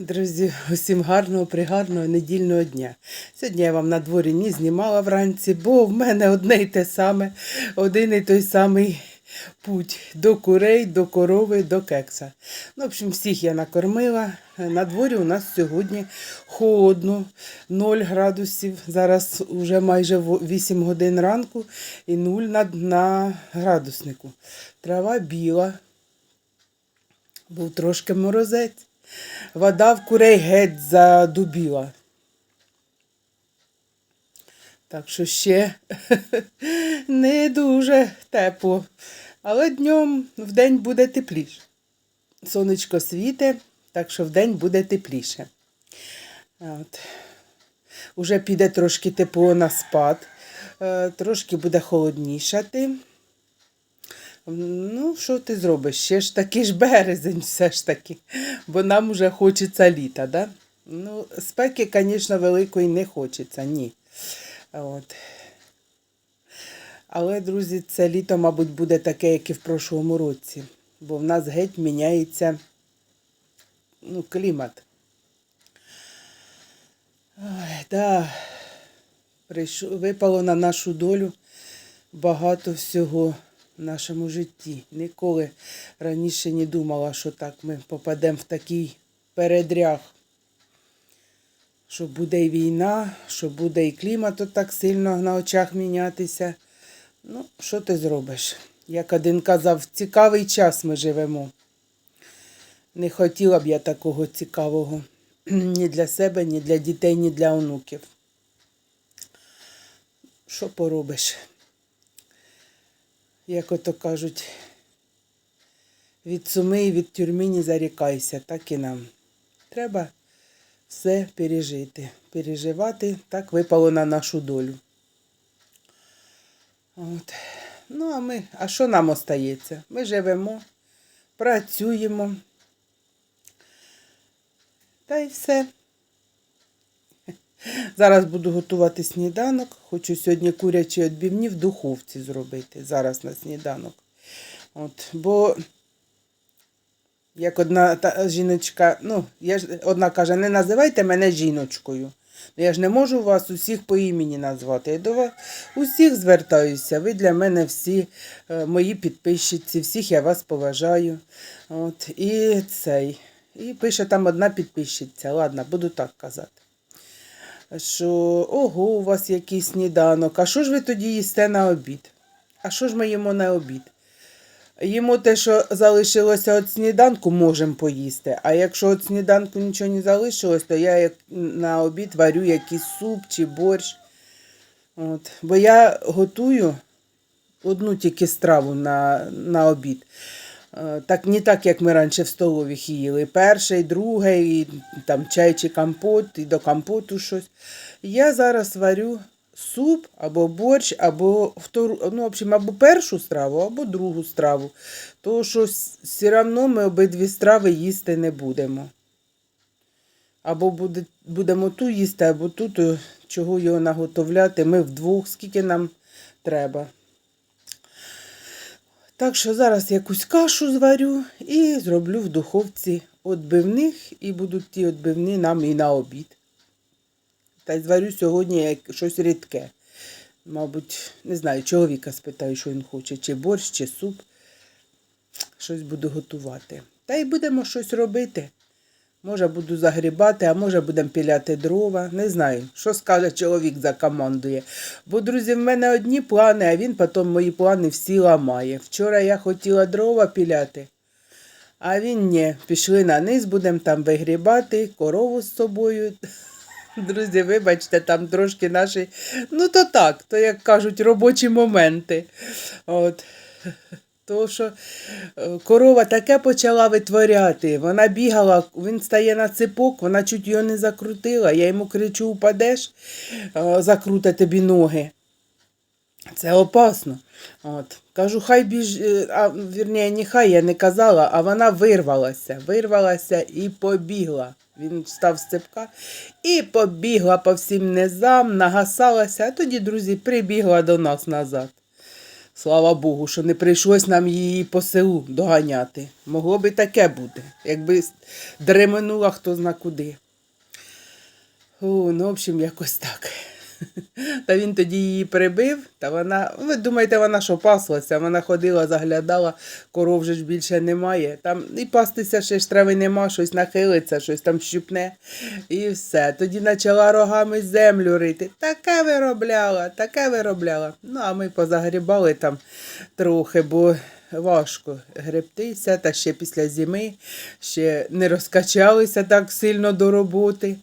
Друзі, усім гарного, пригарного недільного дня. Сьогодні я вам на дворі не знімала вранці, бо в мене одне й те саме, один і той самий путь до курей, до корови, до кекса. Ну, в общем, всіх я накормила. На дворі у нас сьогодні холодно, 0 градусів. Зараз вже майже 8 годин ранку і 0 на, на градуснику. Трава біла, був трошки морозець. Вода в курей геть задубіла. Так що ще не дуже тепло. Але днем в день буде тепліше. Сонечко світе, так що в день буде тепліше. От. Уже піде трошки тепло на спад, е, трошки буде холоднішати. Ну, що ти зробиш? Ще ж таки ж березень, все ж таки, бо нам вже хочеться літа, да? Ну, спеки, звісно, великої не хочеться, ні. От. Але, друзі, це літо, мабуть, буде таке, як і в прошлому році, бо в нас геть міняється ну, клімат. Ой, да. Випало на нашу долю багато всього нашому житті. Ніколи раніше не думала, що так ми попадемо в такий передряг. Що буде і війна, що буде і клімат от так сильно на очах мінятися. Ну, що ти зробиш? Як один казав, цікавий час ми живемо. Не хотіла б я такого цікавого ні для себе, ні для дітей, ні для онуків. Що поробиш? Як ото кажуть, від суми і від тюрми не зарікайся, так і нам. Треба все пережити. Переживати так випало на нашу долю. От. Ну, а ми, а що нам остається? Ми живемо, працюємо. Та й все. Зараз буду готувати сніданок. Хочу сьогодні курячі відбивні в духовці зробити. Зараз на сніданок. От, бо як одна та жіночка, ну, я ж одна каже, не називайте мене жіночкою. Ну, Я ж не можу вас усіх по імені назвати. Я до вас усіх звертаюся. Ви для мене всі е, мої підписчиці, всіх я вас поважаю. От, і цей. І пише там одна підписчиця. Ладно, буду так казати. Що ого, у вас який сніданок. А що ж ви тоді їсте на обід? А що ж ми їмо на обід? Їмо те, що залишилося від сніданку, можемо поїсти. А якщо від сніданку нічого не залишилось, то я на обід варю якийсь суп чи борщ. От. Бо я готую одну тільки страву на, на обід. Е, Так, не так, як ми раніше в столові їли. Перший, другий, і там чай чи компот, і до компоту щось. Я зараз варю суп або борщ, або втору, ну, в общем, або першу страву, або другу страву. Тому що все одно ми обидві страви їсти не будемо. Або буде, будемо ту їсти, або ту, то чого його наготовляти. Ми вдвох, скільки нам треба. Так що зараз якусь кашу зварю і зроблю в духовці відбивних, і будуть ті отбивні нам і на обід. Та й зварю сьогодні як щось рідке. Мабуть, не знаю, чоловіка спитаю, що він хоче, чи борщ, чи суп. Щось буду готувати. Та й будемо щось робити. Може, буду загрібати, а може будемо піляти дрова. Не знаю, що скаже чоловік закомандує. Бо, друзі, в мене одні плани, а він потім мої плани всі ламає. Вчора я хотіла дрова піляти, а він ні. Пішли на низ, будемо там вигрібати, корову з собою. Друзі, вибачте, там трошки наші. Ну, то так, то як кажуть, робочі моменти. От. То, що е, корова таке почала витворяти. Вона бігала, він стає на ципок, вона чуть його не закрутила. Я йому кричу, упадеш, е, закрута тобі ноги. Це опасно. От. Кажу, хай біж, е, а вірніше, не хай я не казала, а вона вирвалася, вирвалася і побігла. Він встав з цепка і побігла по всім низам, нагасалася, а тоді, друзі, прибігла до нас назад. Слава Богу, що не прийшлось нам її по селу доганяти. Могло би таке бути, якби дременула хто зна куди. О, ну, в общем, якось так. Та він тоді її прибив, та вона, ви думаєте, вона що паслася? Вона ходила, заглядала, коров же ж більше немає. Там і пастися ще ж трави нема, щось нахилиться, щось там щупне. І все. Тоді почала рогами землю рити. Таке виробляла, таке виробляла. Ну, а ми позагрібали там трохи, бо важко гребтися, та ще після зими ще не розкачалися так сильно до роботи.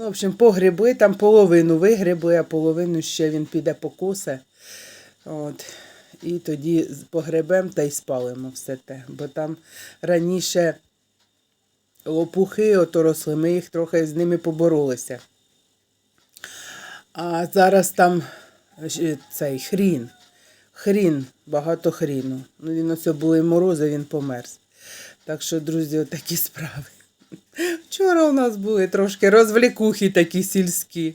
Ну, в общем, погребли, там половину вигребли, а половину ще він піде покосе. От. І тоді погребем та й спалимо все те. Бо там раніше лопухи ото росли, ми їх трохи з ними поборолися. А зараз там цей хрін. Хрін, багато хріну. Ну, він оце були морози, він померз. Так що, друзі, отакі справи. Вчора у нас були трошки розвлікухи такі сільські.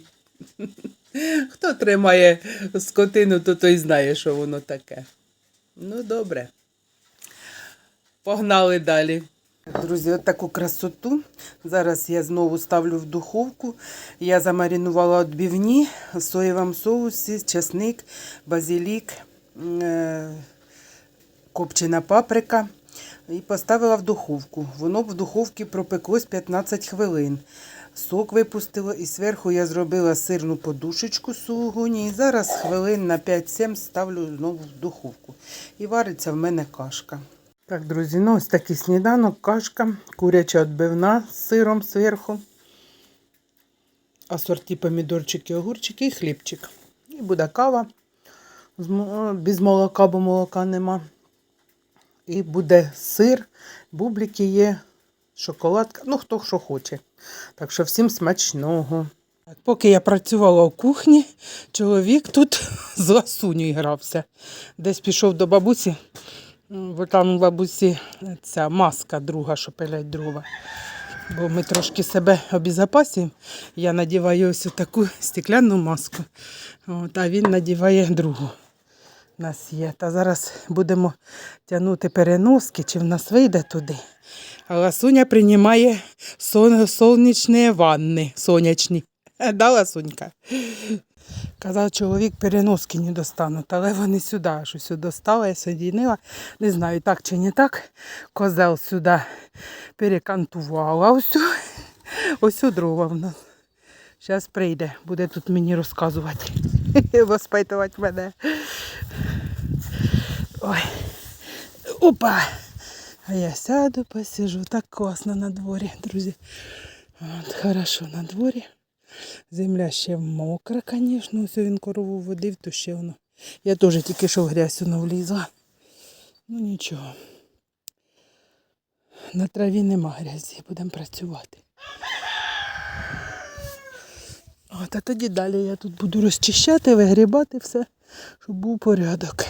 Хто тримає скотину, то той знає, що воно таке. Ну, добре. Погнали далі. Друзі, от таку красоту. Зараз я знову ставлю в духовку. Я замаринувала відбивні в соєвому соусі, часник, базилік, е, копчена паприка. І поставила в духовку. Воно в духовці пропеклось 15 хвилин. Сок випустила і зверху я зробила сирну подушечку з сулугуні. І зараз хвилин на 5-7 ставлю знову в духовку. І вариться в мене кашка. Так, друзі, ну ось такий сніданок, кашка, куряча відбивна з сиром зверху. Асорті помідорчики, огурчики і хлібчик. І буде кава. Без молока, бо молока нема. І буде сир, бублики є, шоколадка, ну хто що хоче. Так що всім смачного. Поки я працювала в кухні, чоловік тут з ласуню грався. Десь пішов до бабусі, бо там у бабусі ця маска друга, що пилять дрова. Бо ми трошки себе обезопасуємо. Я надіваю ось таку стекляну маску, от, а він надіває другу. Нас є. Та зараз будемо тягнути переноски, чи в нас вийде туди. А Ласуня приймає сон, сонячні ванни, сонячні. Да, Ласунька? Казав, чоловік переноски не достануть, але вони сюди, що сюди достала, я соединила. Не знаю, так чи не так. Козел сюди перекантувала. Ось, ось дрова в нас. Зараз прийде, буде тут мені розказувати, воспитувати мене. Ой. Опа! А я сяду, посижу. Так класно на дворі, друзі. От, хорошо на дворі. Земля ще мокра, звісно. Ось він корову водив, то ще воно. Я теж тільки що в грязь воно влізла. Ну нічого. На траві нема грязі, будемо працювати. От, а тоді далі я тут буду розчищати, вигрібати все, щоб був порядок.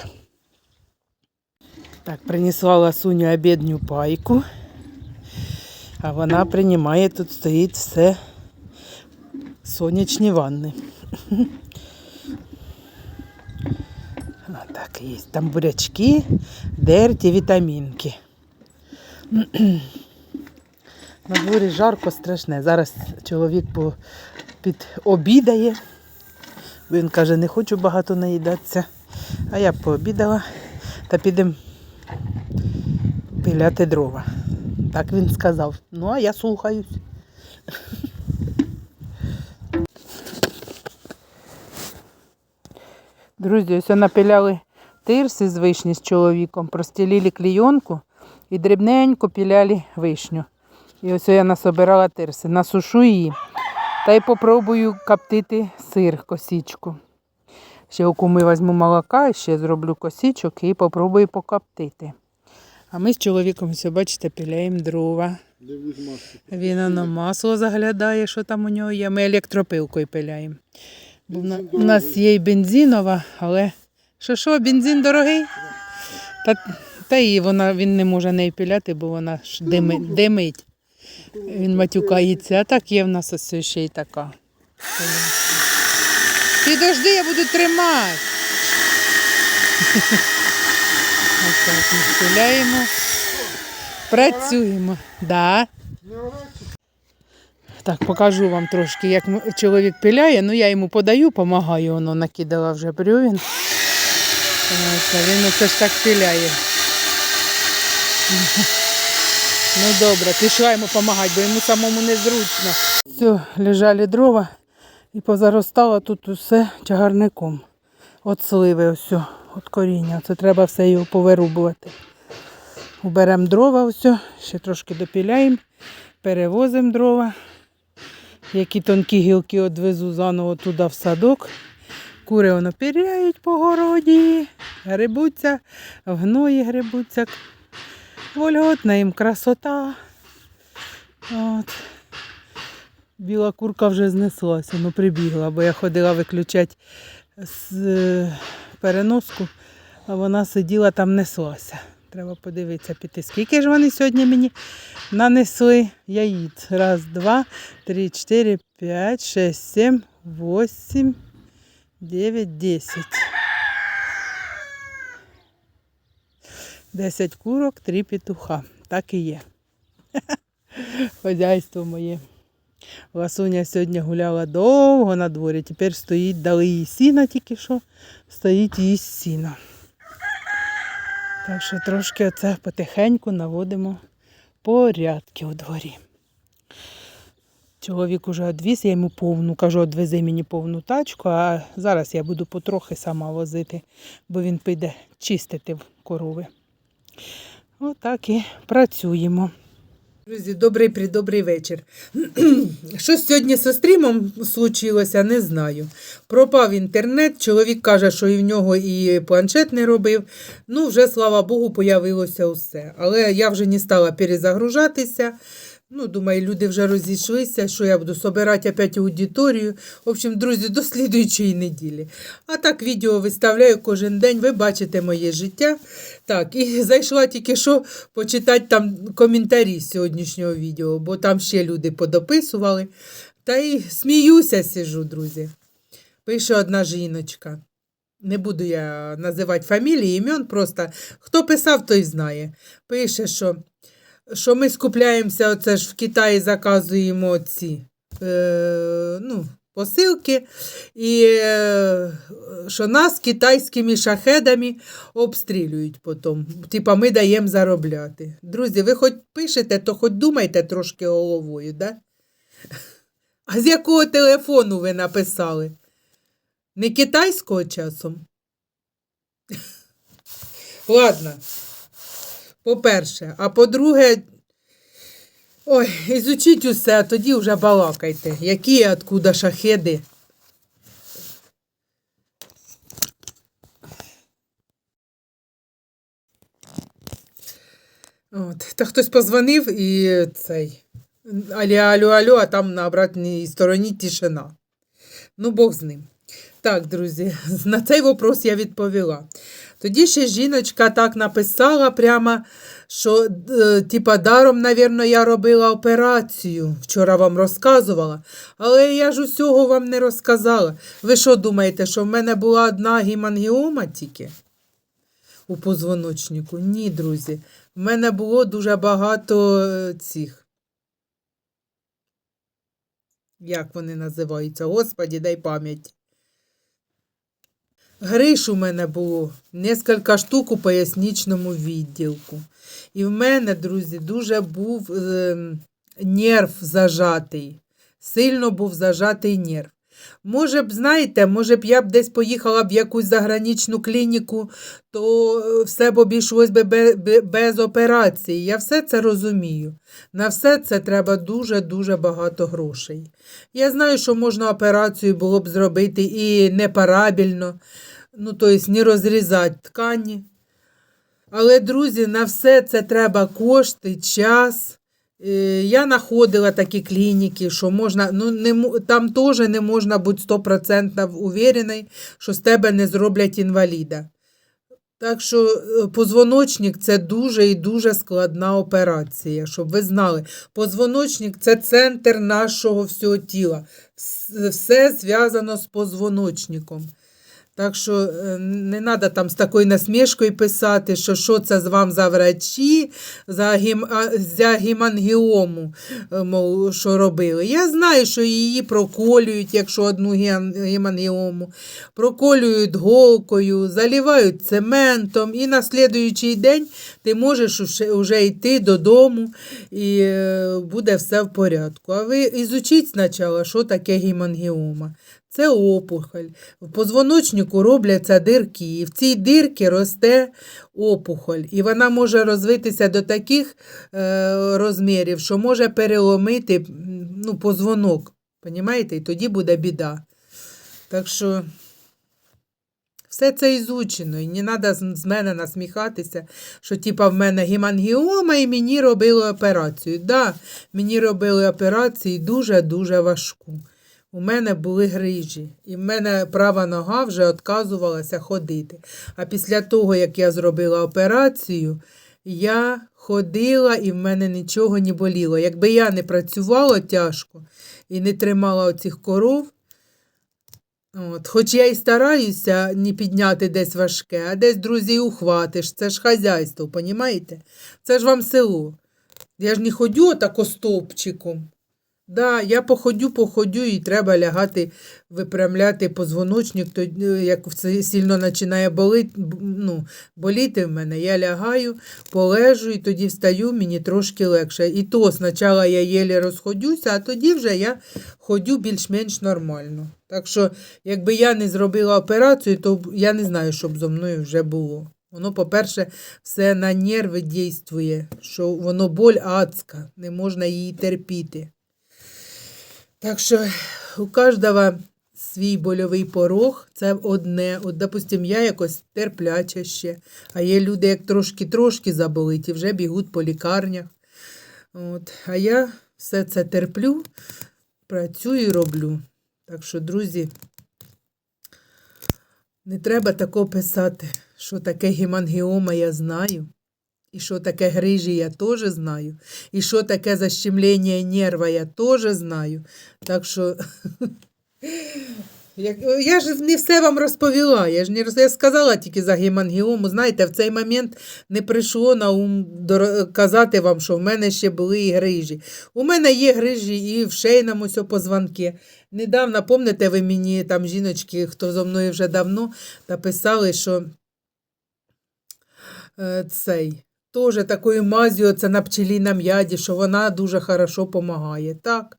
Так, принесла ласуню обідню пайку, а вона приймає, тут стоїть все сонячні ванни. Так, є там бурячки, дерті, вітамінки. На дворі жарко страшне. Зараз чоловік по, під обідає. Він каже, не хочу багато наїдатися. А я пообідала та підемо пиляти дрова. Так він сказав. Ну, а я слухаюсь. Друзі, ось напиляли тирси з вишні з чоловіком, простілили клійонку і дрібненько піляли вишню. І ось я насобирала тирси, насушу її та й попробую коптити сир, косічку. Ще у куми візьму молока, ще зроблю косічок і попробую покоптити. А ми з чоловіком, все, бачите, піляємо дрова. Він на масло заглядає, що там у нього є. Ми електропилкою пиляємо. Бензин у нас дорогий. є і бензинова, але що що, бензин дорогий? Та, та і вона, він не може нею пиляти, бо вона ж дими, димить. Він матюкається, а так є в нас ось ще й така. Підожди, я буду тримати. Ось так ми стріляємо. Працюємо. Да. Так, покажу вам трошки, як чоловік пиляє. Ну, я йому подаю, допомагаю, воно накидала вже брювін. Він оце ж так пиляє. Ну добре, пішла йому допомагати, бо йому самому незручно. Все, лежали дрова і позаростало тут усе чагарником. От сливи, ось, от коріння. Це треба все його повирубувати. Уберемо дрова, ось, ще трошки допіляємо, перевозимо дрова. Які тонкі гілки відвезу заново туди в садок. Кури воно піряють по городі, грибуться, в гної грибуться. Вольготна їм красота. От. Біла курка вже знеслася, ну прибігла, бо я ходила виключати з е, переноску, а вона сиділа там неслася. Треба подивитися піти. Скільки ж вони сьогодні мені нанесли яїць? Раз, два, три, чотири, п'ять, шесть, сім, восім, дев'ять, десять. Десять курок, три петуха. Так і є. Хозяйство моє. Ласуня сьогодні гуляла довго на дворі. Тепер стоїть, дали їй сіна тільки що, стоїть їсть сіно. Так що трошки оце потихеньку наводимо порядки у дворі. Чоловік уже відвіз, я йому повну, кажу, відвези мені повну тачку, а зараз я буду потрохи сама возити, бо він піде чистити корови. Отак і працюємо. Друзі, добрий придобрий вечір. Що сьогодні зі стрімом случилося, не знаю. Пропав інтернет, чоловік каже, що і в нього і планшет не робив. Ну, вже, слава Богу, появилося усе. Але я вже не стала перезагружатися. Ну, думаю, люди вже розійшлися, що я буду собирати опять аудиторію. В общем, друзі, до слідуючої неділі. А так відео виставляю кожен день, ви бачите моє життя. Так, і зайшла тільки що почитати там коментарі сьогоднішнього відео, бо там ще люди подописували. Та й сміюся, сижу, друзі. Пише одна жіночка. Не буду я називати фамілії, імен, просто хто писав, той знає. Пише, що що ми скупляємося, оце ж в Китаї заказуємо ці е, ну, посилки, і е, що нас китайськими шахедами обстрілюють потім. Типа ми даємо заробляти. Друзі, ви хоч пишете, то хоч думайте трошки головою, да? А з якого телефону ви написали? Не китайського часом? Ладно. По-перше, а по-друге, ой, ізучіть усе, а тоді вже балакайте. Які откуда шахеди. От. Та хтось позвонив і цей. Алі, алло, алло, а там на обратній стороні тишина. Ну, Бог з ним. Так, друзі, на цей вопрос я відповіла. Тоді ще жіночка так написала прямо, що е, типа даром, навірно, я робила операцію. Вчора вам розказувала, але я ж усього вам не розказала. Ви що думаєте, що в мене була одна гемангіома тільки у позвоночнику? Ні, друзі. В мене було дуже багато е, цих. Як вони називаються? Господі, дай пам'ять. Гриш у мене було нескільки штук у пояснічному відділку. І в мене, друзі, дуже був е, нерв зажатий. Сильно був зажатий нерв. Може б, знаєте, може б я б десь поїхала в якусь заграничну клініку, то е, все б обійшлось би бе- бе- без операції. Я все це розумію. На все це треба дуже-дуже багато грошей. Я знаю, що можна операцію було б зробити і непарабільно, ну, тобто не розрізати ткані. Але, друзі, на все це треба кошти, час. Е, Я знаходила такі клініки, що можна, ну, не, там теж не можна бути 100% уверений, що з тебе не зроблять інваліда. Так що е, позвоночник це дуже і дуже складна операція, щоб ви знали. Позвоночник це центр нашого всього тіла. Все зв'язано з позвоночником. Так що е, не треба там з такою насмішкою писати, що що це з вам за врачі, за, гім, за гемангіому, е, мов, що робили. Я знаю, що її проколюють, якщо одну гемангіому, проколюють голкою, заливають цементом, і на слідуючий день ти можеш уже йти додому і е, буде все в порядку. А ви ізучіть спочатку, що таке гемангіома. Це опухоль. В позвоночнику робляться дирки, і в цій дирці росте опухоль. І вона може розвитися до таких е, розмірів, що може переломити ну, позвонок. Понімаєте? І тоді буде біда. Так що все це ізучено, і не треба з мене насміхатися, що типа в мене гемангіома і мені робили операцію. Да, мені робили операцію дуже-дуже важку. У мене були грижі, і в мене права нога вже відказувалася ходити. А після того, як я зробила операцію, я ходила і в мене нічого не боліло. Якби я не працювала тяжко і не тримала оцих коров, От, хоч я і стараюся не підняти десь важке, а десь друзі ухватиш. Це ж хазяйство, понімаєте? Це ж вам село. Я ж не ходю отако стовпчиком. Да, я походю, походю, і треба лягати, випрямляти позвоночник, то, е, як все сильно починає болити, ну, боліти в мене, я лягаю, полежу і тоді встаю, мені трошки легше. І то спочатку я єлі розходюся, а тоді вже я ходю більш-менш нормально. Так що, якби я не зробила операцію, то я не знаю, що б зо мною вже було. Воно, по-перше, все на нерви дійствує, що воно боль адська, не можна її терпіти. Так що у кожного свій больовий порог, це одне. От, допустим, я якось терпляча ще, а є люди, як трошки-трошки заболить, і вже бігуть по лікарнях. От. А я все це терплю, працюю і роблю. Так що, друзі, не треба такого писати, що таке гемангіома я знаю. І що таке грижі я теж знаю. І що таке защемлення нерва я теж знаю. Так що я ж не все вам розповіла. Я ж не я сказала тільки за гемангіому. Знаєте, в цей момент не прийшло на ум казати вам, що в мене ще були і грижі. У мене є грижі і в шийному сьо позвонки. Недавно, пам'ятаєте, ви мені там жіночки, хто зо мною вже давно, написали, що е, цей. Теж такою мазю це на пчелінам яді, що вона дуже хорошо допомагає. Так,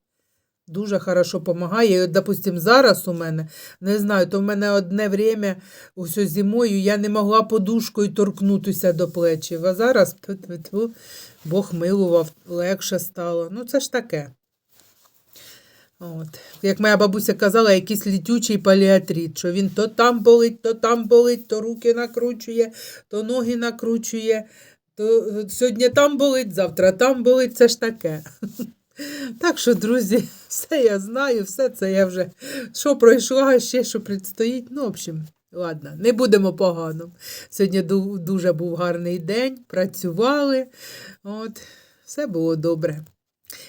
дуже хорошо допомагає. І, от, допустим, зараз у мене, не знаю, то в мене одне время, ось зимою, я не могла подушкою торкнутися до плечів. А зараз Бог милував, легше стало. Ну, це ж таке. От. Як моя бабуся казала, якийсь літючий паліатрит, що він то там болить, то там болить, то руки накручує, то ноги накручує, то е, сьогодні там болить, завтра там болить, це ж таке. Так що, друзі, все я знаю, все це я вже що пройшла, ще що предстоїть. Ну, в общем, ладно, не будемо погано. Сьогодні дуже був гарний день, працювали, от, все було добре.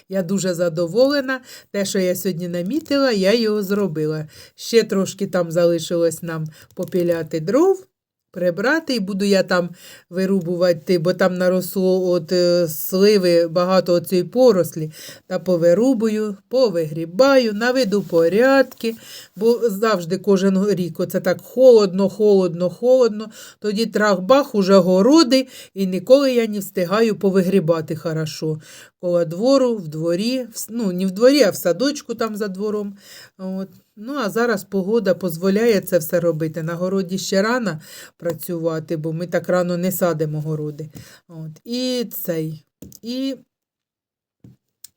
Я дуже задоволена. Те, що я сьогодні намітила, я його зробила. Ще трошки там залишилось нам попіляти дров, прибрати, і буду я там вирубувати, бо там наросло от е, сливи багато цієї порослі. Та повирубую, повигрібаю, наведу порядки, бо завжди кожен рік оце так холодно, холодно, холодно. Тоді трах-бах, уже городи, і ніколи я не встигаю повигрібати хорошо. Коло двору, в дворі, ну не в дворі, а в садочку там за двором. От. Ну, а зараз погода дозволяє це все робити. На городі ще рано працювати, бо ми так рано не садимо городи. От. І цей. І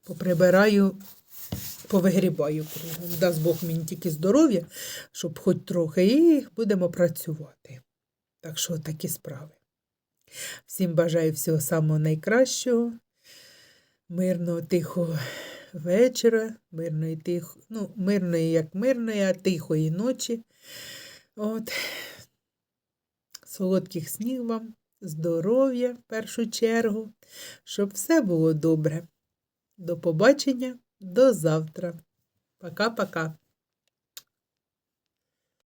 поприбираю, повигрібаю кругом. Дасть Бог мені тільки здоров'я, щоб хоч трохи, і будемо працювати. Так що такі справи. Всім бажаю всього самого найкращого, мирного, тихого вечора, мирної тих... ну, мирної, як мирної, а тихої ночі. От. Солодких снів вам, здоров'я в першу чергу, щоб все було добре. До побачення, до завтра. Пока-пока.